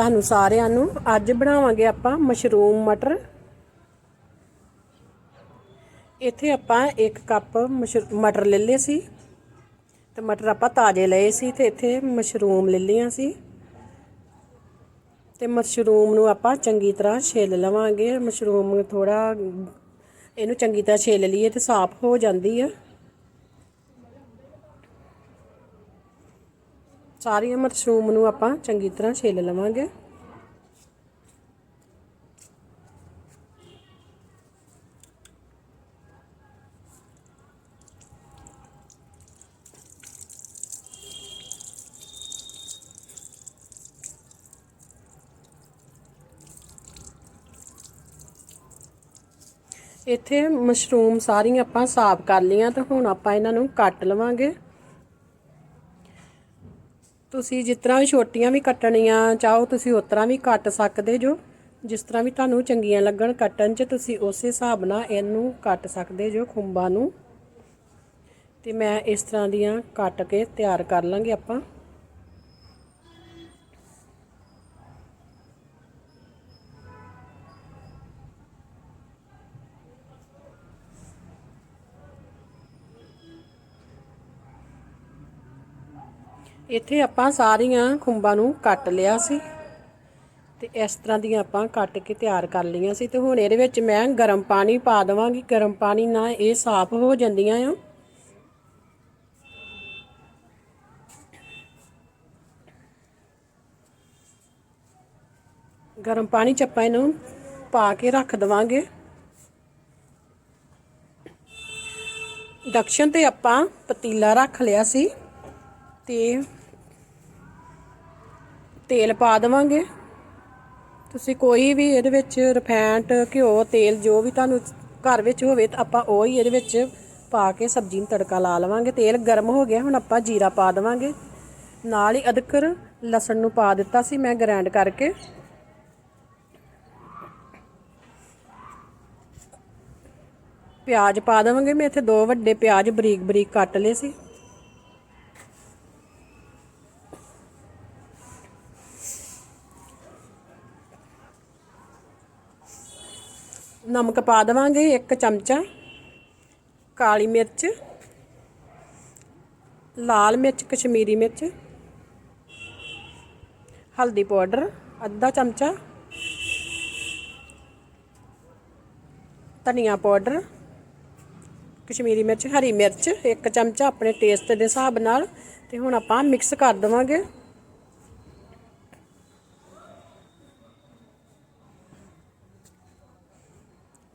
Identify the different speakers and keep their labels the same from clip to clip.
Speaker 1: ਤੁਹਾਨੂੰ ਸਾਰਿਆਂ ਨੂੰ ਅੱਜ ਬਣਾਵਾਂਗੇ ਆਪਾਂ ਮਸ਼ਰੂਮ ਮਟਰ। ਇੱਥੇ ਆਪਾਂ 1 ਕੱਪ ਮਸ਼- ਮਟਰ ਲੈ ਲਏ ਸੀ ਤੇ ਮਟਰ ਆਪਾਂ ਤਾਜ਼ੇ ਲਏ ਸੀ ਤੇ ਇੱਥੇ ਮਸ਼ਰੂਮ ਲੈ ਲਈਆਂ ਸੀ। ਤੇ ਮਸ਼ਰੂਮ ਨੂੰ ਆਪਾਂ ਚੰਗੀ ਤਰ੍ਹਾਂ ਛਿੱਲ ਲਵਾਂਗੇ। ਮਸ਼ਰੂਮ ਥੋੜਾ ਇਹਨੂੰ ਚੰਗੀ ਤਰ੍ਹਾਂ ਛਿੱਲ ਲਈਏ ਤੇ ਸਾਫ਼ ਹੋ ਜਾਂਦੀ ਆ। ਸਾਰੀਆਂ ਮਸ਼ਰੂਮ ਨੂੰ ਆਪਾਂ ਚੰਗੀ ਤਰ੍ਹਾਂ ਛਿੱਲ ਲਵਾਂਗੇ। ਇੱਥੇ ਮਸ਼ਰੂਮ ਸਾਰੀਆਂ ਆਪਾਂ ਸਾਫ਼ ਕਰ ਲਈਆਂ ਤੇ ਹੁਣ ਆਪਾਂ ਇਹਨਾਂ ਨੂੰ ਕੱਟ ਲਵਾਂਗੇ। ਤੁਸੀਂ ਜਿਸ ਤਰ੍ਹਾਂ ਵੀ ਛੋਟੀਆਂ ਵੀ ਕੱਟਣੀਆਂ ਚਾਹੋ, ਤੁਸੀਂ ਉਸ ਤਰ੍ਹਾਂ ਵੀ ਕੱਟ ਸਕਦੇ ਜੋ। ਜਿਸ ਤਰ੍ਹਾਂ ਵੀ ਤੁਹਾਨੂੰ ਚੰਗੀਆਂ ਲੱਗਣ ਕੱਟਣ 'ਚ, ਤੁਸੀਂ ਉਸੇ ਹਿਸਾਬ ਨਾਲ ਇਹਨੂੰ ਕੱਟ ਸਕਦੇ ਜੋ ਖੁੰਬਾਂ ਨੂੰ। ਤੇ ਮੈਂ ਇਸ ਤਰ੍ਹਾਂ ਦੀਆਂ ਕੱਟ ਕੇ ਤਿਆਰ ਕਰ ਲਾਂਗੇ ਆਪਾਂ। ਇੱਥੇ ਆਪਾਂ ਸਾਰੀਆਂ ਖੁੰਬਾਂ ਨੂੰ ਕੱਟ ਲਿਆ ਸੀ ਤੇ ਇਸ ਤਰ੍ਹਾਂ ਦੀਆਂ ਆਪਾਂ ਕੱਟ ਕੇ ਤਿਆਰ ਕਰ ਲਈਆਂ ਸੀ ਤੇ ਹੁਣ ਇਹਦੇ ਵਿੱਚ ਮੈਂ ਗਰਮ ਪਾਣੀ ਪਾ ਦੇਵਾਂਗੀ। ਗਰਮ ਪਾਣੀ ਨਾਲ ਇਹ ਸਾਫ਼ ਹੋ ਜਾਂਦੀਆਂ ਆ। ਗਰਮ ਪਾਣੀ ਚ ਆਪਾਂ ਇਹਨੂੰ ਪਾ ਕੇ ਰੱਖ ਦਵਾਂਗੇ। ਦਕਸ਼ਨ ਤੇ ਆਪਾਂ ਪਤੀਲਾ ਰੱਖ ਲਿਆ ਸੀ ਤੇ ਤੇਲ ਪਾ ਦੇਵਾਂਗੇ। ਤੁਸੀਂ ਕੋਈ ਵੀ ਇਹਦੇ ਵਿੱਚ ਰਿਫਾਈਨਡ ਘਿਓ, ਤੇਲ ਜੋ ਵੀ ਤੁਹਾਨੂੰ ਘਰ ਵਿੱਚ ਹੋਵੇ, ਤਾਂ ਆਪਾਂ ਉਹ ਹੀ ਇਹਦੇ ਵਿੱਚ ਪਾ ਕੇ ਸਬਜ਼ੀ ਨੂੰ ਤੜਕਾ ਲਾ ਲਵਾਂਗੇ। ਤੇਲ ਗਰਮ ਹੋ ਗਿਆ, ਹੁਣ ਆਪਾਂ ਜੀਰਾ ਪਾ ਦੇਵਾਂਗੇ। ਨਾਲ ਹੀ ਅਦਰਕ, ਲਸਣ ਨੂੰ ਪਾ ਦਿੱਤਾ ਸੀ ਮੈਂ ਗ੍ਰਾਈਂਡ ਕਰਕੇ। ਪਿਆਜ਼ ਪਾ ਦੇਵਾਂਗੇ। ਮੈਂ ਇੱਥੇ ਦੋ ਵੱਡੇ ਪਿਆਜ਼ ਬਰੀਕ ਬਰੀਕ ਕੱਟ ਲਏ ਸੀ। ਨਮਕ ਪਾ ਦੇਵਾਂਗੇ ਇੱਕ ਚਮਚਾ ਕਾਲੀ ਮਿਰਚ ਲਾਲ ਮਿਰਚ ਕਸ਼ਮੀਰੀ ਮਿਰਚ ਹਲਦੀ ਪਾਊਡਰ ਅੱਧਾ ਚਮਚਾ ਧਨੀਆ ਪਾਊਡਰ ਕਸ਼ਮੀਰੀ ਮਿਰਚ ਹਰੀ ਮਿਰਚ ਇੱਕ ਚਮਚਾ ਆਪਣੇ ਟੇਸਟ ਦੇ ਹਿਸਾਬ ਨਾਲ ਤੇ ਹੁਣ ਆਪਾਂ ਮਿਕਸ ਕਰ ਦੇਵਾਂਗੇ।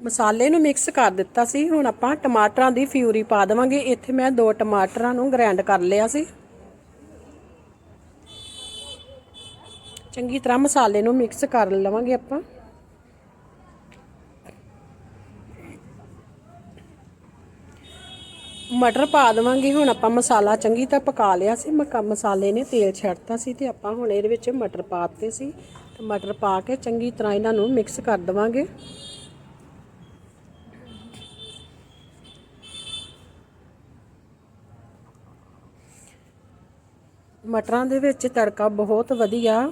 Speaker 1: ਮਸਾਲੇ ਨੂੰ ਮਿਕਸ ਕਰ ਦਿੱਤਾ ਸੀ। ਹੁਣ ਆਪਾਂ ਟਮਾਟਰਾਂ ਦੀ ਫਿਊਰੀ ਪਾ ਦੇਵਾਂਗੇ। ਇੱਥੇ ਮੈਂ ਦੋ ਟਮਾਟਰਾਂ ਨੂੰ ਗ੍ਰਾਈਂਡ ਕਰ ਲਿਆ ਸੀ। ਚੰਗੀ ਤਰ੍ਹਾਂ ਮਸਾਲੇ ਨੂੰ ਮਿਕਸ ਕਰ ਲਵਾਂਗੇ ਆਪਾਂ। ਮਟਰ ਪਾ ਦੇਵਾਂਗੇ। ਹੁਣ ਆਪਾਂ ਮਸਾਲਾ ਚੰਗੀ ਤਰ੍ਹਾਂ ਪਕਾ ਲਿਆ ਸੀ। ਮਕਾ ਮਸਾਲੇ ਨੇ ਤੇਲ ਛੱਡਤਾ ਸੀ ਤੇ ਆਪਾਂ ਹੁਣ ਇਹਦੇ ਵਿੱਚ ਮਟਰ ਪਾ ਦਿੱਤੇ ਸੀ। ਤੇ ਮਟਰ ਪਾ ਕੇ ਚੰਗੀ ਤਰ੍ਹਾਂ ਇਹਨਾਂ ਨੂੰ ਮਿਕਸ ਕਰ ਦੇਵਾਂਗੇ। ਮਟਰਾਂ ਦੇ ਵਿੱਚ ਤੜਕਾ ਬਹੁਤ ਵਧੀਆ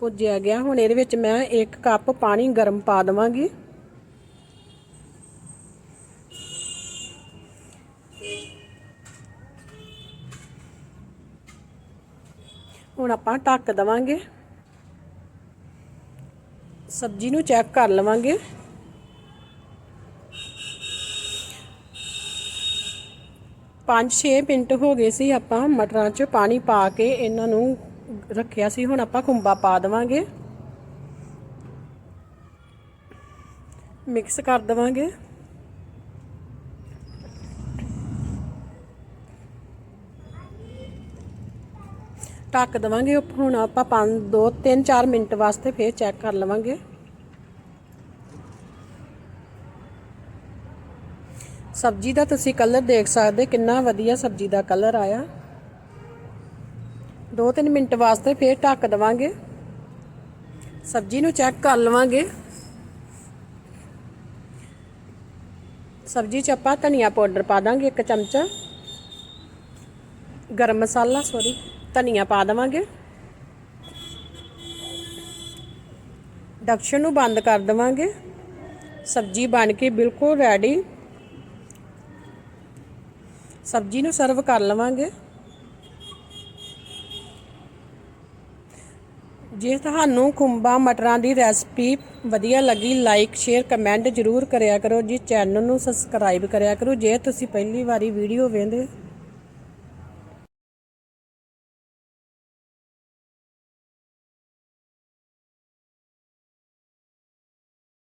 Speaker 1: ਭੁੱਜਿਆ ਗਿਆ। ਹੁਣ ਇਹਦੇ ਵਿੱਚ ਮੈਂ 1 ਕੱਪ ਪਾਣੀ ਗਰਮ ਪਾ ਦੇਵਾਂਗੀ। ਹੁਣ ਆਪਾਂ ਢੱਕ ਦਵਾਂਗੇ। ਸਬਜ਼ੀ ਨੂੰ ਚੈੱਕ ਕਰ ਲਵਾਂਗੇ। ਪੰਜ 6 ਮਿੰਟ ਹੋ ਗਏ ਸੀ ਆਪਾਂ ਮਟਰਾਂ 'ਚ ਪਾਣੀ ਪਾ ਕੇ ਇਹਨਾਂ ਨੂੰ ਰੱਖਿਆ ਸੀ। ਹੁਣ ਆਪਾਂ ਖੁੰਬਾ ਪਾ ਦੇਵਾਂਗੇ। ਮਿਕਸ ਕਰ ਦੇਵਾਂਗੇ। ਢੱਕ ਦੇਵਾਂਗੇ ਹੁਣ ਆਪਾਂ 5 2 3 4 ਮਿੰਟ ਵਾਸਤੇ ਫੇਰ ਚੈੱਕ ਕਰ ਲਵਾਂਗੇ। ਸਬਜ਼ੀ ਦਾ ਤੁਸੀਂ ਕਲਰ ਦੇਖ ਸਕਦੇ ਕਿੰਨਾ ਵਧੀਆ ਸਬਜ਼ੀ ਦਾ ਕਲਰ ਆਇਆ। 2-3 ਮਿੰਟ ਵਾਸਤੇ ਫੇਰ ਢੱਕ ਦਵਾਂਗੇ। ਸਬਜ਼ੀ ਨੂੰ ਚੈੱਕ ਕਰ ਲਵਾਂਗੇ। ਸਬਜ਼ੀ 'ਚ ਆਪਾਂ ਧਨੀਆ ਪਾਊਡਰ ਪਾ ਦਾਂਗੇ ਇੱਕ ਚਮਚਾ। ਗਰਮ ਮਸਾਲਾ ਸੌਰੀ ਧਨੀਆ ਪਾ ਦੇਵਾਂਗੇ। ਡਕਸ਼ਨ ਨੂੰ ਬੰਦ ਕਰ ਦੇਵਾਂਗੇ। ਸਬਜ਼ੀ ਬਣ ਕੇ ਬਿਲਕੁਲ ਰੈਡੀ ਸਬਜ਼ੀ ਨੂੰ ਸਰਵ ਕਰ ਲਵਾਂਗੇ। ਜੇ ਤੁਹਾਨੂੰ ਖੁੰਬਾ ਮਟਰਾਂ ਦੀ ਰੈਸਪੀ ਵਧੀਆ ਲੱਗੀ ਲਾਈਕ ਸ਼ੇਅਰ ਕਮੈਂਟ ਜਰੂਰ ਕਰਿਆ ਕਰੋ। ਜੀ ਚੈਨਲ ਨੂੰ ਸਬਸਕ੍ਰਾਈਬ ਕਰਿਆ ਕਰੋ। ਜੇ ਤੁਸੀਂ ਪਹਿਲੀ ਵਾਰੀ ਵੀਡੀਓ ਵੇਖਦੇ